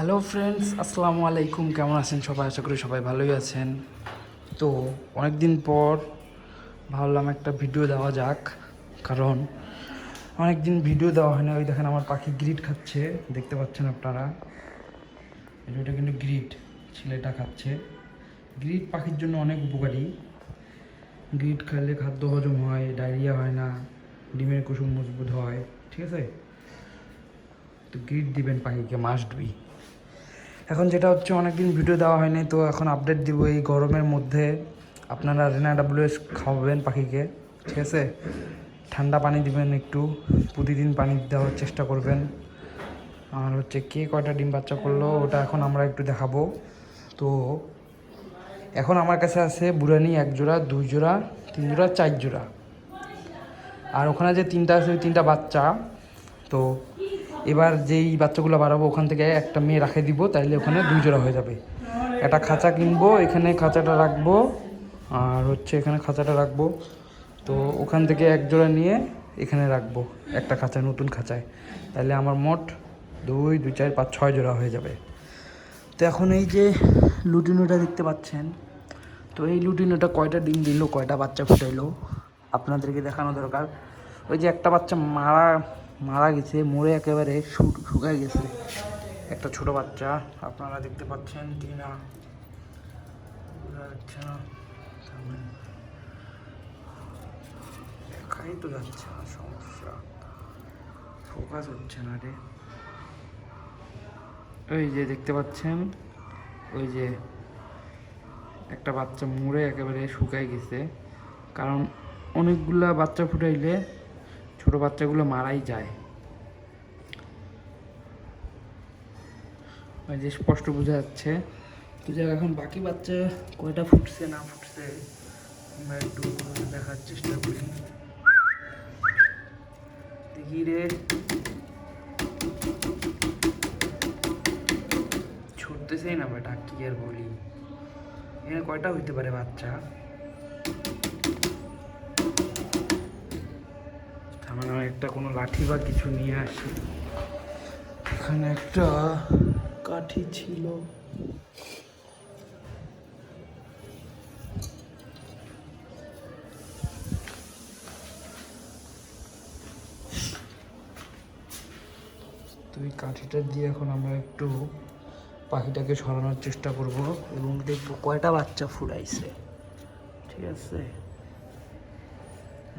Hello friends আসসালামু আলাইকুম কেমন আছেন সবাই? আশা করি সবাই ভালোই আছেন। তো অনেক দিন পর ভাবলাম একটা ভিডিও দেওয়া যাক। কারণ অনেক দিন ভিডিও দেওয়া হয় না ওই দেখেন আমার পাখি গ্রিড খাচ্ছে। দেখতে পাচ্ছেন আপনারা? যে কিন্তু গ্রিড ছেলেটা খাচ্ছে। গ্রিড পাখির জন্য অনেক উপকারী। গ্রিড খেলে খাদ্য হজম হয় ডায়রিয়া হয় না, ডিমের কুসুম মজবুত হয়। ঠিক আছে? তো গ্রিড দিবেন পাখিকে মাস্ট বি এখন যেটা হচ্ছে অনেকদিন ভিডিও দেওয়া হয়নি, তো এখন আপডেট দিব। এই গরমের মধ্যে আপনারা রেনা ডাব্লিউএস খাওয়াবেন পাখিকে, ঠিক আছে? ঠান্ডা পানি দিবেন একটু, প্রতিদিন পানি দেওয়ার চেষ্টা করবেন। আর হচ্ছে কে কয়টা ডিম বাচ্চা করল, ওটা এখন আমরা একটু দেখাবো। তো এখন আমার কাছে আছে বুড়ানি এক জোড়া, দুই জোড়া, তিন জোড়া, চার জোড়া। আর ওখানে যে তিনটা আছে, ওই তিনটা বাচ্চা। তো এবার যেই বাচ্চাগুলো বাড়াবো ওখান থেকে একটা মেয়ে রাখে দিব, তাইলে ওখানে দুই জোড়া হয়ে যাবে। একটা খাঁচা কিনবো, এখানে খাঁচাটা রাখব, আর হচ্ছে এখানে খাঁচাটা রাখব। তো ওখান থেকে এক জোড়া নিয়ে এখানে রাখব, একটা খাঁচায়, নতুন খাঁচায়। তাহলে আমার মোট দুই দুই, চার, পাঁচ, ছয় জোড়া হয়ে যাবে। তো এখন এই যে লুটিনোটা দেখতে পাচ্ছেন, তো এই লুটিনোটা কয়টা ডিম দিল, কয়টা বাচ্চা ফুটাইলো, আপনাদেরকে দেখানো দরকার। ওই যে একটা বাচ্চা মারা মারা গেছে, মরে একেবারে শুকায় গেছে। একটা ছোট বাচ্চা, আপনারা দেখতে পাচ্ছেন কি না বোঝা যাচ্ছে না দেখাই তো যাচ্ছে না, সমস্যা। ফোকাস হচ্ছে না রে। ওই যে দেখতে পাচ্ছেন, ওই যে একটা বাচ্চা মরে একেবারে শুকায় গেছে। কারণ অনেকগুলা বাচ্চা ফুটাইলে ছোট বাচ্চাগুলো মারাই যায়। যে স্পষ্ট বোঝা যাচ্ছে। তো যাক, এখন বাকি বাচ্চা কয়টা ফুটছে না ফুটছে, আমরা একটু দেখার চেষ্টা করি। দেখি রে। ছুটতেছেই না বেটা, কি আর বলি। এখানে কয়টা হইতে পারে বাচ্চা? মানে একটা কোনো লাঠি বা কিছু নিয়ে আসি। এখানে একটা কাঠি ছিল। তো কাঠিটা দিয়ে এখন আমরা একটু পাখিটাকে সরানোর চেষ্টা করব এবং দেখব কয়টা বাচ্চা ফুরাইছে। ঠিক আছে?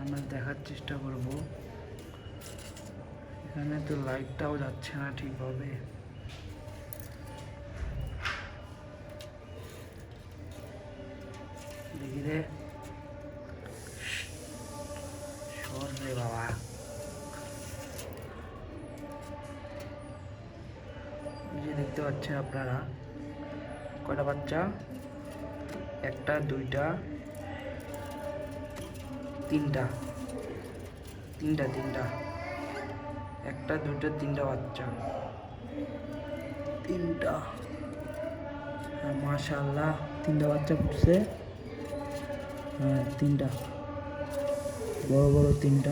আমরা দেখার চেষ্টা করব। এখানে তো লাইটটাও যাচ্ছে না ঠিকভাবে। দেখি রে। সর রে বাবা। যে দেখতে পাচ্ছেন আপনারা, কয়টা বাচ্চা? একটা, দুইটা, তিনটা। তিনটা তিনটা। একটা, দুইটা, তিনটা বাচ্চা। তিনটা। হ্যাঁ মাশাল্লাহ তিনটা বাচ্চা ফুটছে। হ্যাঁ তিনটা। বড় বড় তিনটা।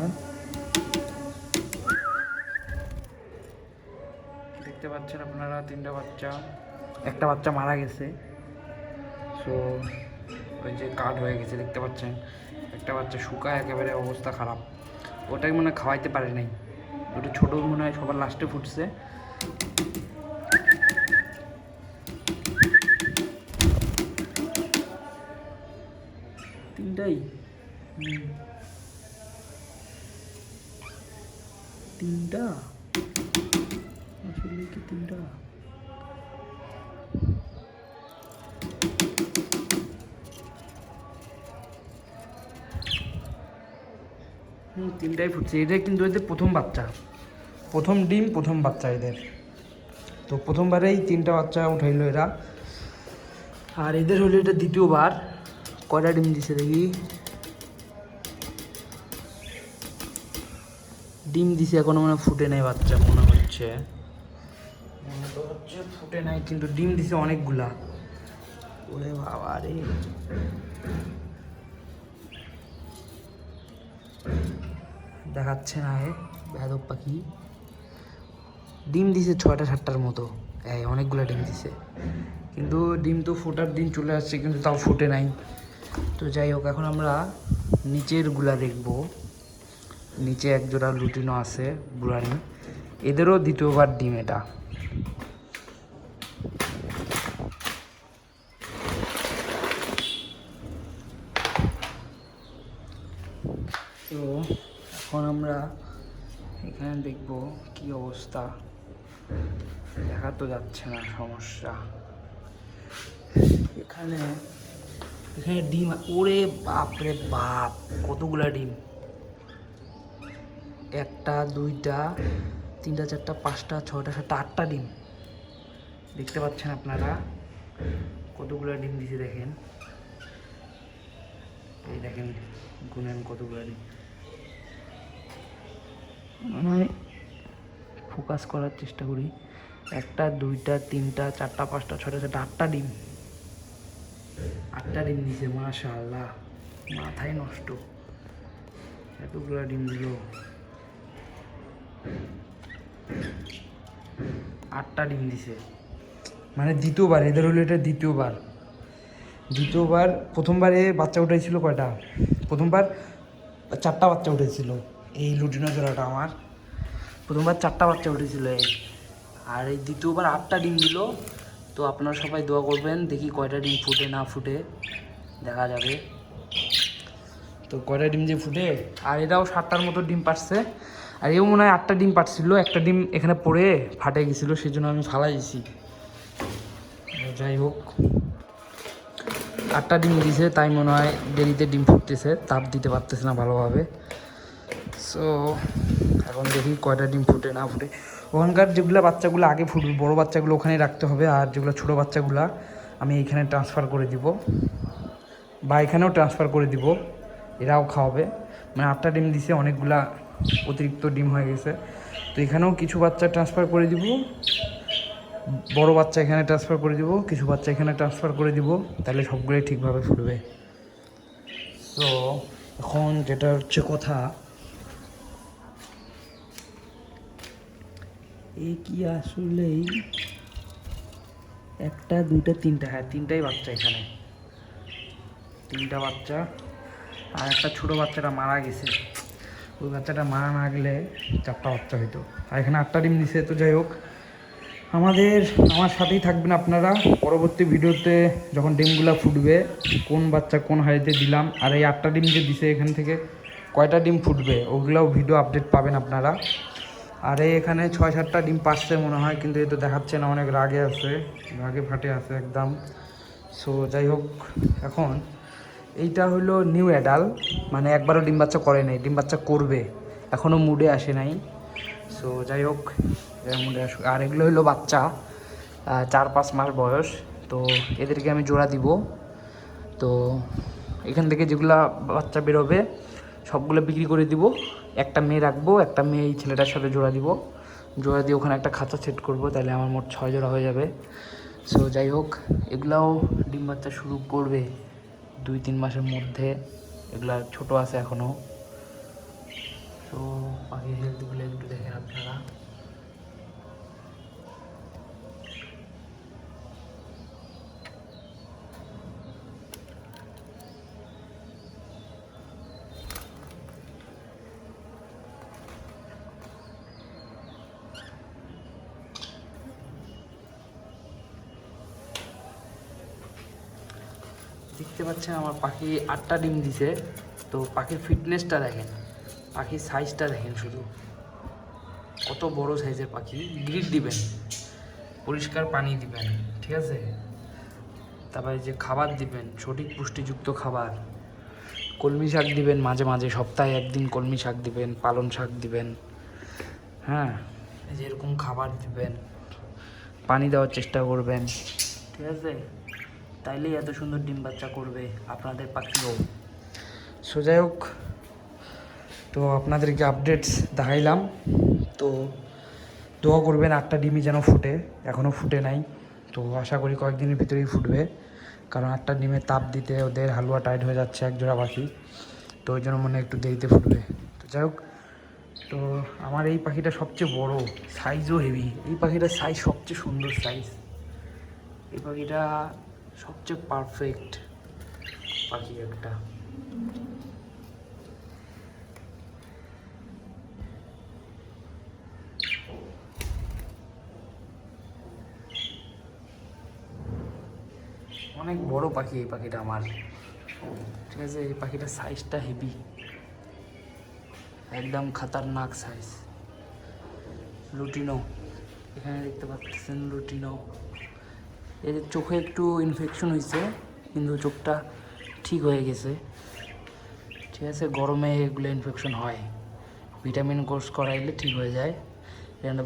দেখতে পাচ্ছেন আপনারা, তিনটা বাচ্চা। একটা বাচ্চা মারা গেছে। সো, ওই যে কাঠ হয়ে গেছে, দেখতে পাচ্ছেন? একটা বাচ্চা শুকায় একেবারে, অবস্থা খারাপ। ওটাই মনে খাওয়াইতে পারে নাই। ওটা ছোট মনে হয় সবার লাস্টে ফুটছে। তিনটাই? তিনটা? আসলে কি তিনটা? তিনটাই ফুটছে এটা কিন্তু এদের প্রথম বাচ্চা। প্রথম ডিম, প্রথম বাচ্চা এদের। তো প্রথমবারেই তিনটা বাচ্চা উঠাইলো এরা। আর এদের হলো এটা দ্বিতীয়বার। কয়টা ডিম দিছে দেখি? ডিম দিছে এখনও মানে ফুটে নাই বাচ্চা, মনে হচ্ছে। মনে তো হচ্ছে ফুটে নাই, কিন্তু ডিম দিছে অনেকগুলা। ওরে বাবা রে দেখাচ্ছে না এ বেদব পাখি। ডিম দিছে ছয়টা সাতটার মতো। এই, অনেকগুলো ডিম দিছে। কিন্তু ডিম তো ফোটার দিন চলে আসছে, কিন্তু তাও ফুটে নাই। তো যাই হোক, এখন আমরা নিচেরগুলা দেখব। নিচে এক জোড়া লুটিনো আছে, বুড়ানি। এদেরও দ্বিতীয়বার ডিম এটা। তো এখন আমরা এখানে দেখব কি অবস্থা। দেখা তো যাচ্ছে না, সমস্যা। এখানে এখানে ডিম ওরে বাপ রে বাপ, কতগুলা ডিম? একটা, দুইটা, তিনটা, চারটা, পাঁচটা, ছয়টা, সাতটা, আটটা ডিম। দেখতে পাচ্ছেন আপনারা? কতগুলো ডিম দিছে দেখেন। এই দেখেন, গুনেন কতগুলো ডিম। মানে ফোকাস করার চেষ্টা করি। একটা, দুইটা, তিনটা, চারটা, পাঁচটা ছটা সাতটা, আটটা ডিম। আটটা ডিম দিছে মাশা আল্লাহ মাথায় নষ্ট। এতগুলো ডিম দিল। আটটা ডিম দিছে। মানে দ্বিতীয়বার, এদের হলো এটা দ্বিতীয়বার। দ্বিতীয়বার, প্রথমবারে বাচ্চা উঠেছিল কয়টা? প্রথমবার চারটা বাচ্চা উঠেছিল এই লুটিনো জোড়াটা আমার। প্রথমবার চারটা বাচ্চা উঠেছিল আর এই দ্বিতীয়বার আটটা ডিম দিল। তো আপনারা সবাই দোয়া করবেন, দেখি কয়টা ডিম ফুটে, না ফুটে। দেখা যাবে। তো কয়টা ডিম যে ফুটে, আর এরাও সাতটার মতো ডিম পারছে। আর এও মনে হয় আটটা ডিম পারছিল, একটা ডিম এখানে পড়ে ফাটে গেছিল সেই জন্য আমি ফালাই দিছি। যাই হোক, আটটা ডিম দিছে, তাই মনে হয় দেরিতে ডিম ফুটতেছে, তাপ দিতে পারতেছে না ভালোভাবে। সো এখন দেখি কয়টা ডিম ফুটে, না ফুটে। ওখানকার যেগুলো বাচ্চাগুলো, আগে ফুটবে বড় বাচ্চাগুলো ওখানে রাখতে হবে, আর যেগুলো ছোটো বাচ্চাগুলো আমি এখানে ট্রান্সফার করে দিব। বা এখানেও ট্রান্সফার করে দিব, এরাও খাওয়াবে। মানে আটটা ডিম দিছে, অনেকগুলা অতিরিক্ত ডিম হয়ে গেছে। তো এখানেও কিছু বাচ্চা ট্রান্সফার করে দিব, বড় বাচ্চা এখানে ট্রান্সফার করে দিব, কিছু বাচ্চা এখানে ট্রান্সফার করে দিব, তাহলে সবগুলোই ঠিকভাবে ফুটবে। তো এখন যেটা হচ্ছে কথা এই কি আসলেই একটা, দুইটা, তিনটা হ্যাঁ তিনটাই বাচ্চা এখানে। তিনটা বাচ্চা, আর একটা ছোট বাচ্চাটা মারা গেছে। ওই বাচ্চাটা মারা না গেলে চারটা বাচ্চা হইতো। আর এখানে আটটা ডিম দিছে, তো যাই হোক। আমাদের, আমার সাথেই থাকবেন আপনারা। পরবর্তী ভিডিওতে যখন ডিমগুলো ফুটবে, কোন বাচ্চা কোন হাইতে দিলাম, আর এই আটটা ডিম যে দিছে এখান থেকে, কয়টা ডিম ফুটবে, ওগুলোও ভিডিও আপডেট পাবেন আপনারা। আর এখানে ছয় সাতটা ডিম পাচ্ছে মনে হয়, কিন্তু এই তো দেখাচ্ছে না, অনেক রাগে আছে, রাগে ফাটে আছে একদম। সো যাই হোক, এখন এইটা হলো নিউ অ্যাডাল মানে একবারও ডিম বাচ্চা করে নাই, ডিম বাচ্চা করবে এখনও মুডে আসে নাই। সো যাই হোক মুডে আসুক। আর এগুলো হলো বাচ্চা চার পাঁচ মাস বয়স, তো এদেরকে আমি জোড়া দিব। তো এখান থেকে যেগুলা বাচ্চা বেরোবে সবগুলো বিক্রি করে দিব। একটা মেয়ে রাখব, একটা মেয়ে এই ছেলেটার সাথে জোড়া দিব। জোড়া দিয়ে ওখানে একটা খাতা সেট করব, তাহলে আমার মোট ছয় জোড়া হয়ে যাবে। সো যাই হোক, এগুলাও ডিম বাচ্চা শুরু করবে দুই তিন মাসের মধ্যে। এগুলা ছোট আছে এখনও তো পাখির হেলথগুলো একটু দেখেন আপনারা। দেখতে পাচ্ছেন আমার পাখি আটটা ডিম দিছে। তো পাখির ফিটনেসটা দেখেন, পাখির সাইজটা দেখেন শুধু। কত বড় সাইজের পাখি। গ্রিড দিবেন, পরিষ্কার পানি দিবেন, ঠিক আছে? তারপরে যে খাবার দিবেন, সঠিক পুষ্টিযুক্ত খাবার। কলমি শাক দিবেন, মাঝে মাঝে সপ্তাহে একদিন কলমি শাক দিবেন পালন শাক দিবেন। হ্যাঁ যেরকম খাবার দিবেন, পানি দেওয়ার চেষ্টা করবেন, ঠিক আছে? তাইলেই এত সুন্দর ডিম বাচ্চা করবে আপনাদের পাখিও। সো যাই হোক তো আপনাদেরকে আপডেটস দেখাইলাম। তো দোয়া করবেন আটটা ডিমই যেন ফুটে এখনও ফুটে নাই। তো আশা করি কয়েকদিনের ভিতরেই ফুটবে, কারণ আটটা ডিমে তাপ দিতে ওদের হালুয়া টাইট হয়ে যাচ্ছে এক জোড়া পাখি, তো ওই জন্য মনে একটু দেরিতে ফুটবে। তো যাই হোক তো আমার এই পাখিটা সবচেয়ে বড় সাইজও হেভি এই পাখিটার সাইজ সবচেয়ে সুন্দর সাইজ এই পাখিটা সবচেয়ে পারফেক্ট পাখি একটা। অনেক বড় পাখি এই পাখিটা আমার। ঠিক আছে, এই পাখিটার সাইজটা হেভি একদম খাতারনাক সাইজ লুটিনো। এখানে দেখতে পাচ্ছেন লুটিনো। এর চোখে একটু ইনফেকশন হয়েছে কিন্তু চোখটা ঠিক হয়ে গেছে। ঠিক আছে, গরমে এগুলো ইনফেকশন হয়। ভিটামিন কোর্স করাইলে ঠিক হয়ে যায়।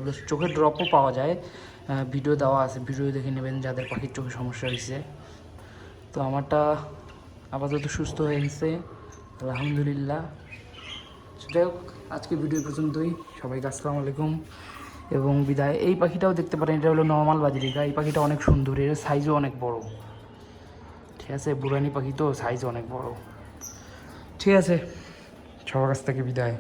প্লাস চোখের ড্রপও পাওয়া যায়। ভিডিও দেওয়া আছে ভিডিও দেখে নেবেন যাদের পাখির চোখে সমস্যা হয়েছে তো আমারটা আপাতত সুস্থ হয়ে গেছে। আলহামদুলিল্লাহ। যাই হোক আজকে ভিডিও পর্যন্তই। সবাইকে আসসালামু আলাইকুম। এবং বিদায়। এই পাখিটাও দেখতে পারেন, এটা হলো নর্মাল বাজিরিকা। এই পাখিটা অনেক সুন্দর, এর সাইজও অনেক বড়। ঠিক আছে, বুড়ানি পাখি তো সাইজ অনেক বড়। ঠিক আছে, সবার কাছ থেকে বিদায়।